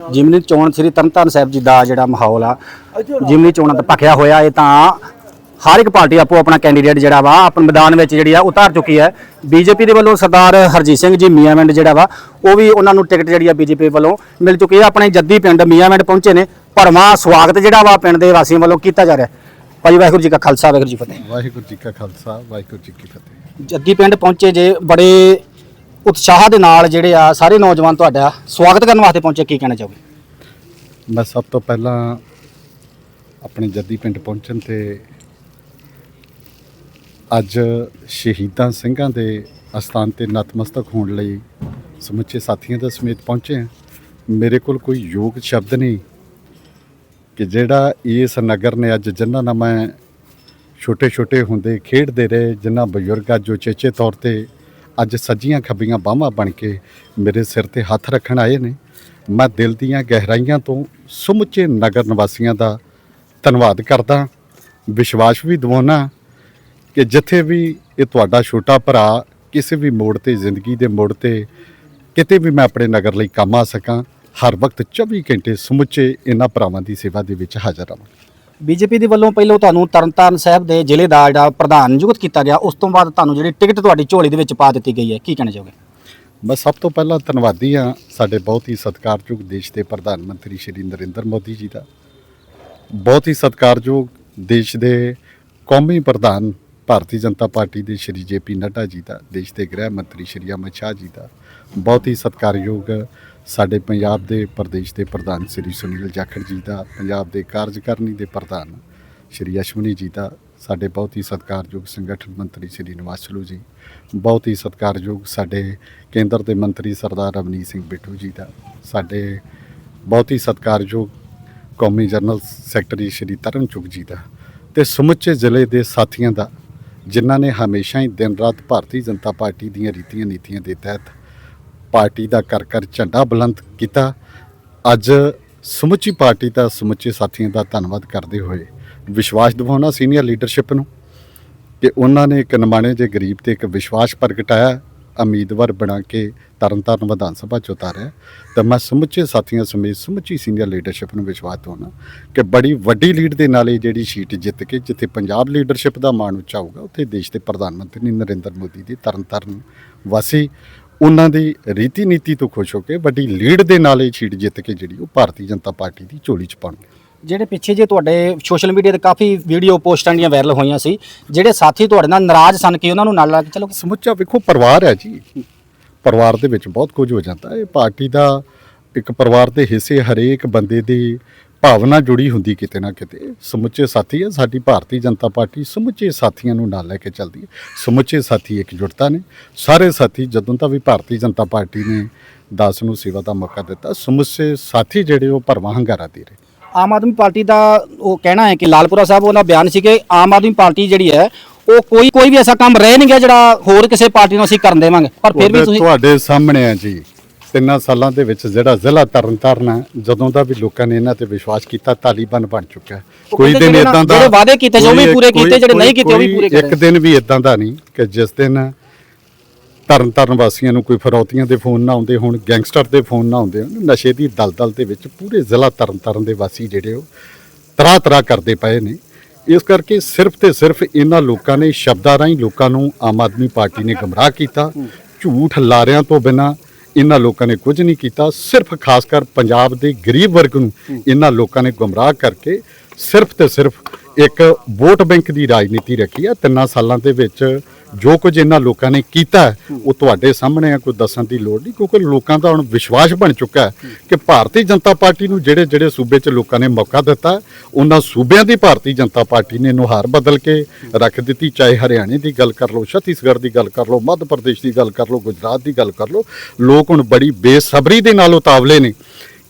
ਜਿਮਨੀ ਚੋਣ ਸ੍ਰੀ ਤਰਨਤਾਰਨ ਸਾਹਿਬ ਜੀ ਦਾ ਜਿਹੜਾ ਮਾਹੌਲ ਆ ਜਿਮਨੀ ਚੋਣਾਂ ਦਾ ਭਖਿਆ ਹੋਇਆ ਇਹ ਤਾਂ ਹਰ ਇੱਕ ਪਾਰਟੀ ਆਪੋ ਆਪਣਾ ਕੈਂਡੀਡੇਟ ਜਿਹੜਾ ਵਾ ਆਪਣੇ ਮੈਦਾਨ ਵਿੱਚ ਜਿਹੜੀ ਆ ਉਤਾਰ ਚੁੱਕੀ ਹੈ। ਬੀਜੇਪੀ ਦੇ ਵੱਲੋਂ ਸਰਦਾਰ ਹਰਜੀਤ ਸਿੰਘ ਜੀ ਮੀਆਂਵਿੰਡ ਜਿਹੜਾ ਵਾ ਉਹ ਵੀ ਉਹਨਾਂ ਨੂੰ ਟਿਕਟ ਜਿਹੜੀ ਆ ਬੀਜੇਪੀ ਵੱਲੋਂ ਮਿਲ ਚੁੱਕੀ ਹੈ। ਆਪਣੇ ਜੱਦੀ ਪਿੰਡ ਮੀਆਂਵਿੰਡ ਪਹੁੰਚੇ ਨੇ। ਭਰਵਾਂ ਸਵਾਗਤ ਜਿਹੜਾ ਵਾ ਪਿੰਡ ਦੇ ਵਾਸੀਆਂ ਵੱਲੋਂ ਕੀਤਾ ਜਾ ਰਿਹਾ ਭਾਈ ਵਾਹਿਗੁਰੂ ਜੀ ਕਾ ਖਾਲਸਾ ਵਾਹਿਗੁਰੂ ਜੀ ਫਤਿਹ। ਵਾਹਿਗੁਰੂ ਜੀ ਕਾ ਖਾਲਸਾ ਵਾਹਿਗੁਰੂ ਜੀ ਕੀ ਫਤਿਹ। ਜੱਦੀ ਪਿੰਡ ਪਹੁੰਚੇ ਜੇ ਬੜੇ ਉਤਸ਼ਾਹ ਦੇ ਨਾਲ ਜਿਹੜੇ ਆ ਸਾਰੇ ਨੌਜਵਾਨ ਤੁਹਾਡਾ ਸਵਾਗਤ ਕਰਨ ਵਾਸਤੇ ਪਹੁੰਚੇ, ਕੀ ਕਹਿਣਾ ਚਾਹੋਗੇ? ਮੈਂ ਸਭ ਤੋਂ ਪਹਿਲਾਂ ਆਪਣੇ ਜੱਦੀ ਪਿੰਡ ਪਹੁੰਚਣ ਤੇ ਅੱਜ ਸ਼ਹੀਦਾਂ ਸਿੰਘਾਂ ਦੇ ਅਸਥਾਨ ਤੇ ਨਤਮਸਤਕ ਹੋਣ ਲਈ ਸਮੁੱਚੇ ਸਾਥੀਆਂ ਦਾ ਸਮੇਤ ਪਹੁੰਚੇ ਹਾਂ। ਮੇਰੇ ਕੋਲ ਕੋਈ ਯੋਗ ਸ਼ਬਦ ਨਹੀਂ ਕਿ ਜਿਹੜਾ ਇਸ ਨਗਰ ਨੇ ਅੱਜ ਜਿਨ੍ਹਾਂ ਨਾਲ ਮੈਂ ਛੋਟੇ ਛੋਟੇ ਹੁੰਦੇ ਖੇਡਦੇ ਰਹੇ ਜਿਨ੍ਹਾਂ ਬਜ਼ੁਰਗ ਅੱਜ ਉਚੇਚੇ ਤੌਰ ਤੇ ਅੱਜ ਸੱਜੀਆਂ ਖੱਬੀਆਂ ਬਾਹਾਂ ਬਣ ਕੇ ਮੇਰੇ ਸਿਰ ਤੇ ਹੱਥ ਰੱਖਣ ਆਏ ਨੇ। ਮੈਂ ਦਿਲ ਦੀਆਂ ਗਹਿਰਾਈਆਂ ਤੋਂ ਸਮੁੱਚੇ ਨਗਰ ਨਿਵਾਸੀਆਂ ਦਾ ਧੰਨਵਾਦ ਕਰਦਾ। ਵਿਸ਼ਵਾਸ ਵੀ ਦਿਵਾਉਣਾ ਕਿ ਜਿੱਥੇ ਵੀ ਇਹ ਤੁਹਾਡਾ ਛੋਟਾ ਭਰਾ ਕਿਸੇ ਵੀ ਮੋੜ ਤੇ, ਜ਼ਿੰਦਗੀ ਦੇ ਮੋੜ ਤੇ ਕਿਤੇ ਵੀ ਮੈਂ ਆਪਣੇ ਨਗਰ ਲਈ ਕੰਮ ਆ ਸਕਾਂ, ਹਰ ਵਕਤ 24 ਘੰਟੇ ਸਮੁੱਚੇ ਇਹਨਾਂ ਭਰਾਵਾਂ ਦੀ ਸੇਵਾ ਦੇ ਵਿੱਚ ਹਾਜ਼ਰ ਰਹਾਂ। ਬੀਜੇਪੀ ਦੇ ਵੱਲੋਂ ਪਹਿਲਾਂ ਤੁਹਾਨੂੰ ਤਰਨਤਾਰਨ ਸਾਹਿਬ ਦੇ ਜ਼ਿਲ੍ਹੇ ਦਾ ਜਿਹੜਾ ਪ੍ਰਧਾਨ ਨਿਯੁਕਤ ਕੀਤਾ ਗਿਆ, ਉਸ ਤੋਂ ਬਾਅਦ ਤੁਹਾਨੂੰ ਜਿਹੜੀ ਟਿਕਟ ਤੁਹਾਡੀ ਝੋਲੀ ਦੇ ਵਿੱਚ ਪਾ ਦਿੱਤੀ ਗਈ ਹੈ, ਕੀ ਕਹਿਣਾ ਚਾਹੋਗੇ? ਮੈਂ ਸਭ ਤੋਂ ਪਹਿਲਾਂ ਧੰਨਵਾਦੀ ਹਾਂ ਸਾਡੇ ਬਹੁਤ ਹੀ ਸਤਿਕਾਰਯੋਗ ਦੇਸ਼ ਦੇ ਪ੍ਰਧਾਨ ਮੰਤਰੀ ਸ਼੍ਰੀ ਨਰਿੰਦਰ ਮੋਦੀ ਜੀ ਦਾ। ਬਹੁਤ ਹੀ ਸਤਿਕਾਰਯੋਗ ਦੇਸ਼ ਦੇ ਕੌਮੀ ਪ੍ਰਧਾਨ ਭਾਰਤੀ ਜਨਤਾ ਪਾਰਟੀ ਦੇ ਸ਼੍ਰੀ ਜੇਪੀ ਨੱਡਾ ਜੀ ਦਾ, ਦੇਸ਼ ਦੇ ਗ੍ਰਹਿ ਮੰਤਰੀ ਸ਼੍ਰੀ ਅਮਿਤ ਸ਼ਾਹ ਜੀ ਦਾ। ਬਹੁਤ ਹੀ ਸਤਿਕਾਰਯੋਗ ਸਾਡੇ ਪੰਜਾਬ ਦੇ ਪ੍ਰਦੇਸ਼ ਦੇ ਪ੍ਰਧਾਨ ਸ਼੍ਰੀ ਸੁਨੀਲ ਜਾਖੜ ਜੀ ਦਾ, ਪੰਜਾਬ ਦੇ ਕਾਰਜਕਾਰਨੀ ਦੇ ਪ੍ਰਧਾਨ ਸ਼੍ਰੀ ਅਸ਼ਵਨੀ ਜੀ ਦਾ, ਸਾਡੇ ਬਹੁਤ ਹੀ ਸਤਿਕਾਰਯੋਗ ਸੰਗਠਨ ਮੰਤਰੀ ਸ਼੍ਰੀ ਨਿਵਾਸ ਸਲੂ ਜੀ, ਬਹੁਤ ਹੀ ਸਤਿਕਾਰਯੋਗ ਸਾਡੇ ਕੇਂਦਰ ਦੇ ਮੰਤਰੀ ਸਰਦਾਰ ਰਵਨੀਤ ਸਿੰਘ ਬਿੱਟੂ ਜੀ ਦਾ, ਸਾਡੇ ਬਹੁਤ ਹੀ ਸਤਿਕਾਰਯੋਗ ਕੌਮੀ ਜਨਰਲ ਸੈਕਟਰੀ ਸ਼੍ਰੀ ਤਰਨ ਤਰਨਚੁਗ ਜੀ ਦਾ ਤੇ ਸਮੁੱਚੇ ਜ਼ਿਲ੍ਹੇ ਦੇ ਸਾਥੀਆਂ ਦਾ ਜਿਨ੍ਹਾਂ ਨੇ ਹਮੇਸ਼ਾ ਹੀ ਦਿਨ ਰਾਤ ਭਾਰਤੀ ਜਨਤਾ ਪਾਰਟੀ ਦੀਆਂ ਰੀਤੀਆਂ ਨੀਤੀਆਂ ਦੇ ਤਹਿਤ ਪਾਰਟੀ ਦਾ ਕਰ ਕਰ ਝੰਡਾ ਬੁਲੰਦ ਕੀਤਾ। ਅੱਜ ਸਮੁੱਚੀ ਪਾਰਟੀ ਦਾ ਸਮੁੱਚੇ ਸਾਥੀਆਂ ਦਾ ਧੰਨਵਾਦ ਕਰਦੇ ਹੋਏ ਵਿਸ਼ਵਾਸ ਦਿਵਾਉਣਾ ਸੀਨੀਅਰ ਲੀਡਰਸ਼ਿਪ ਨੂੰ ਕਿ ਉਹਨਾਂ ਨੇ ਇੱਕ ਨਿਮਾਣੇ ਜੇ ਗਰੀਬ ਤੇ ਇੱਕ ਵਿਸ਼ਵਾਸ ਪ੍ਰਗਟਾਇਆ। ਉਮੀਦਵਾਰ ਬਣਾ ਕੇ ਤਰਨਤਾਰਨ ਵਿਧਾਨ ਸਭਾ ਚ ਉਤਾਰਿਆ। ਤਾਂ ਮੈਂ ਸਮੁੱਚੇ ਸਾਥੀਆਂ ਸਮੇਤ ਸਮੁੱਚੀ ਸੀਨੀਅਰ ਲੀਡਰਸ਼ਿਪ ਨੂੰ ਵਿਸ਼ਵਾਸ ਦਿਵਾਉਣਾ ਕਿ ਬੜੀ ਵੱਡੀ ਲੀਡ ਦੇ ਨਾਲ ਇਹ ਜਿਹੜੀ ਸੀਟ ਜਿੱਤ ਕੇ ਜਿੱਥੇ ਪੰਜਾਬ ਲੀਡਰਸ਼ਿਪ ਦਾ ਮਾਣ ਉੱਚਾ ਹੋਊਗਾ, ਉੱਥੇ ਦੇਸ਼ ਦੇ ਪ੍ਰਧਾਨ ਮੰਤਰੀ ਨਰਿੰਦਰ ਮੋਦੀ ਦੀ ਤਰਨਤਾਰਨ ਵਾਸੀ ਉਹਨਾਂ ਦੀ ਰੀਤੀ ਨੀਤੀ ਤੋਂ ਖੁਸ਼ ਹੋ ਕੇ ਵੱਡੀ ਲੀਡ ਦੇ ਨਾਲ ਇਹ ਸੀਟ ਜਿੱਤ ਕੇ ਜਿਹੜੀ ਉਹ ਭਾਰਤੀ ਜਨਤਾ ਪਾਰਟੀ ਦੀ ਝੋਲੀ ਚ ਪਾਉਣਗੇ। ਜਿਹੜੇ ਪਿੱਛੇ ਜੇ ਤੁਹਾਡੇ ਸੋਸ਼ਲ ਮੀਡੀਆ ਤੇ ਕਾਫੀ ਵੀਡੀਓ ਪੋਸਟਾਂ ਦੀਆਂ ਵਾਇਰਲ ਹੋਈਆਂ ਸੀ, ਜਿਹੜੇ ਸਾਥੀ ਤੁਹਾਡੇ ਨਾਲ ਨਾਰਾਜ਼ ਸਨ ਕਿ ਉਹਨਾਂ ਨੂੰ ਨਾਲ ਲਾ ਕੇ ਚਲੋ। ਸਮੁੱਚਾ ਵੇਖੋ, ਪਰਿਵਾਰ ਹੈ ਜੀ। ਪਰਿਵਾਰ ਦੇ ਵਿੱਚ ਬਹੁਤ ਕੁਝ ਹੋ ਜਾਂਦਾ ਹੈ। ਇਹ ਪਾਰਟੀ ਦਾ ਇੱਕ ਪਰਿਵਾਰ ਦੇ ਹਿੱਸੇ ਹਰੇਕ ਬੰਦੇ ਦੀ ਭਾਵਨਾ ਜੁੜੀ ਹੁੰਦੀ ਕਿਤੇ ਨਾ ਕਿਤੇ। ਸਮੁੱਚੇ ਸਾਥੀ ਹੈ, ਸਾਡੀ ਭਾਰਤੀ ਜਨਤਾ ਪਾਰਟੀ ਸਮੁੱਚੇ ਸਾਥੀਆਂ ਨੂੰ ਨਾਲ ਲੈ ਕੇ ਚੱਲਦੀ ਹੈ। ਸਮੁੱਚੇ ਸਾਥੀ ਇਕਜੁੱਟਤਾ ਨੇ। ਸਾਰੇ ਸਾਥੀ, ਜਦੋਂ ਤਾਂ ਵੀ ਭਾਰਤੀ ਜਨਤਾ ਪਾਰਟੀ ਨੇ ਦਾਸ ਨੂੰ ਸੇਵਾ ਦਾ ਮੌਕਾ ਦਿੱਤਾ, ਸਮੁੱਚੇ ਸਾਥੀ ਜਿਹੜੇ ਉਹ ਭਰਵਾਂ ਹੰਗਾਰਾ ਦੇ ਰਹੇ। ਆਮ ਆਦਮੀ ਪਾਰਟੀ ਦਾ ਉਹ ਕਹਿਣਾ ਹੈ ਕਿ ਲਾਲਪੁਰਾ ਸਾਹਿਬ ਉਹਦਾ ਬਿਆਨ ਸੀ ਕਿ ਆਮ ਆਦਮੀ ਪਾਰਟੀ ਜਿਹੜੀ ਹੈ ਉਹ ਕੋਈ ਕੋਈ ਵੀ ਐਸਾ ਕੰਮ ਰਹਿ ਨਹੀਂ ਗਿਆ ਜਿਹੜਾ ਹੋਰ ਕਿਸੇ ਪਾਰਟੀ ਨੂੰ ਅਸੀਂ ਕਰਨ ਦੇਵਾਂਗੇ ਪਰ ਫਿਰ ਵੀ ਤੁਸੀਂ ਤੁਹਾਡੇ ਸਾਹਮਣੇ ਆ ਜੀ ਤਿੰਨਾਂ ਸਾਲਾਂ ਦੇ ਵਿੱਚ ਜਿਹੜਾ ਜ਼ਿਲ੍ਹਾ ਤਰਨਤਾਰਨ ਹੈ ਜਦੋਂ ਦਾ ਵੀ ਲੋਕਾਂ ਨੇ ਇਹਨਾਂ ਤੇ ਵਿਸ਼ਵਾਸ ਕੀਤਾ ਤਾਲੀਬਾਨ ਬਣ ਚੁੱਕਾ ਕੋਈ ਦਿਨ ਇਦਾਂ ਦਾ ਜਿਹੜੇ ਵਾਅਦੇ ਕੀਤੇ ਉਹ ਵੀ ਪੂਰੇ ਕੀਤੇ, ਜਿਹੜੇ ਨਹੀਂ ਕੀਤੇ ਉਹ ਵੀ ਪੂਰੇ ਕਰੇ। ਇੱਕ ਦਿਨ ਵੀ ਇਦਾਂ ਦਾ ਨਹੀਂ ਕਿ ਜਿਸ ਦਿਨ ਤਰਨ ਤਰਨਤਾਰਨ ਵਾਸੀਆਂ ਨੂੰ ਕੋਈ ਫਰੌਤੀਆਂ ਦੇ ਫੋਨ ਨਾ ਆਉਂਦੇ ਹੋਣ, ਗੈਂਗਸਟਰ ਦੇ ਫੋਨ ਨਾ ਆਉਂਦੇ ਹੋਣ, ਨਸ਼ੇ ਦੀ ਦਲਦਲ ਦੇ ਵਿੱਚ ਪੂਰੇ ਜ਼ਿਲ੍ਹਾ ਤਰਨ ਤਰਨਤਾਰਨ ਦੇ ਵਾਸੀ ਜਿਹੜੇ ਉਹ ਤਰਾ ਤਰਾ ਕਰਦੇ ਪਏ ਨੇ। ਇਸ ਕਰਕੇ ਸਿਰਫ ਤੇ ਸਿਰਫ ਇਹਨਾਂ ਲੋਕਾਂ ਨੇ, ਸ਼ਬਦਾਂ ਰਾਹੀਂ ਲੋਕਾਂ ਨੂੰ ਆਮ ਆਦਮੀ ਪਾਰਟੀ ਨੇ ਗਮਰਾਹ ਕੀਤਾ। ਝੂਠ ਲਾਰਿਆਂ ਤੋਂ ਬਿਨਾ ਇਹਨਾਂ ਲੋਕਾਂ ਨੇ ਕੁਝ ਨਹੀਂ ਕੀਤਾ। ਸਿਰਫ ਖਾਸ ਕਰ ਪੰਜਾਬ ਦੇ ਗਰੀਬ ਵਰਗ ਨੂੰ ਇਹਨਾਂ ਲੋਕਾਂ ਨੇ ਗਮਰਾਹ ਕਰਕੇ ਸਿਰਫ ਤੇ ਸਿਰਫ ਇੱਕ ਵੋਟ ਬੈਂਕ ਦੀ ਰਾਜਨੀਤੀ ਰੱਖੀ ਆ। ਤਿੰਨਾਂ ਸਾਲਾਂ ਦੇ ਵਿੱਚ ਜੋ ਕੁਝ ਇਹਨਾਂ ਲੋਕਾਂ ਨੇ ਕੀਤਾ, ਉਹ ਤੁਹਾਡੇ ਸਾਹਮਣੇ ਆ, ਕੋਈ ਦੱਸਣ ਦੀ ਲੋੜ ਨਹੀਂ, ਕਿਉਂਕਿ ਲੋਕਾਂ ਦਾ ਹੁਣ ਵਿਸ਼ਵਾਸ ਬਣ ਚੁੱਕਾ ਹੈ ਕਿ ਭਾਰਤੀ ਜਨਤਾ ਪਾਰਟੀ ਨੂੰ ਜਿਹੜੇ ਜਿਹੜੇ ਸੂਬੇ 'ਚ ਲੋਕਾਂ ਨੇ ਮੌਕਾ ਦਿੱਤਾ, ਉਹਨਾਂ ਸੂਬਿਆਂ ਦੀ ਭਾਰਤੀ ਜਨਤਾ ਪਾਰਟੀ ਨੇ ਨੁਹਾਰ ਬਦਲ ਕੇ ਰੱਖ ਦਿੱਤੀ, ਚਾਹੇ ਹਰਿਆਣੇ ਦੀ ਗੱਲ ਕਰ ਲਓ, ਛੱਤੀਸਗੜ੍ਹ ਦੀ ਗੱਲ ਕਰ ਲਓ, ਮੱਧ ਪ੍ਰਦੇਸ਼ ਦੀ ਗੱਲ ਕਰ ਲਓ, ਗੁਜਰਾਤ ਦੀ ਗੱਲ ਕਰ ਲਓ, ਲੋਕ ਹੁਣ ਬੜੀ ਬੇਸਬਰੀ ਦੇ ਨਾਲ ਉਤਾਵਲੇ ਨੇ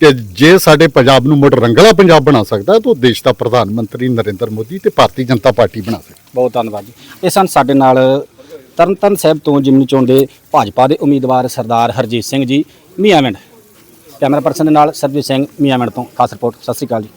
ਕਿ ਜੇ ਸਾਡੇ ਪੰਜਾਬ ਨੂੰ ਮੁੜ ਰੰਗਲਾ ਪੰਜਾਬ ਬਣਾ ਸਕਦਾ, ਤਾਂ ਉਹ ਦੇਸ਼ ਦਾ ਪ੍ਰਧਾਨ ਮੰਤਰੀ ਨਰਿੰਦਰ ਮੋਦੀ ਤੇ ਭਾਰਤੀ ਜਨਤਾ ਪਾਰਟੀ ਬਣਾ ਸਕਦਾ। ਬਹੁਤ ਧੰਨਵਾਦ ਜੀ। ਇਹ ਸਨ ਸਾਡੇ ਨਾਲ ਤਰਨਤਾਰਨ ਸਾਹਿਬ ਤੋਂ ਜਿਮਨੀ ਚੋਣ ਦੇ ਭਾਜਪਾ ਦੇ ਉਮੀਦਵਾਰ ਸਰਦਾਰ ਹਰਜੀਤ ਸਿੰਘ ਜੀ ਮੀਆਂਵਿੰਡ ਕੈਮਰਾ ਪਰਸਨ ਦੇ ਨਾਲ ਸਰਜੀਤ ਸਿੰਘ ਮੀਆਂਵਿੰਡ ਤੋਂ ਖਾਸ ਰਿਪੋਰਟ। ਸਤਿ ਸ੍ਰੀ ਅਕਾਲ ਜੀ।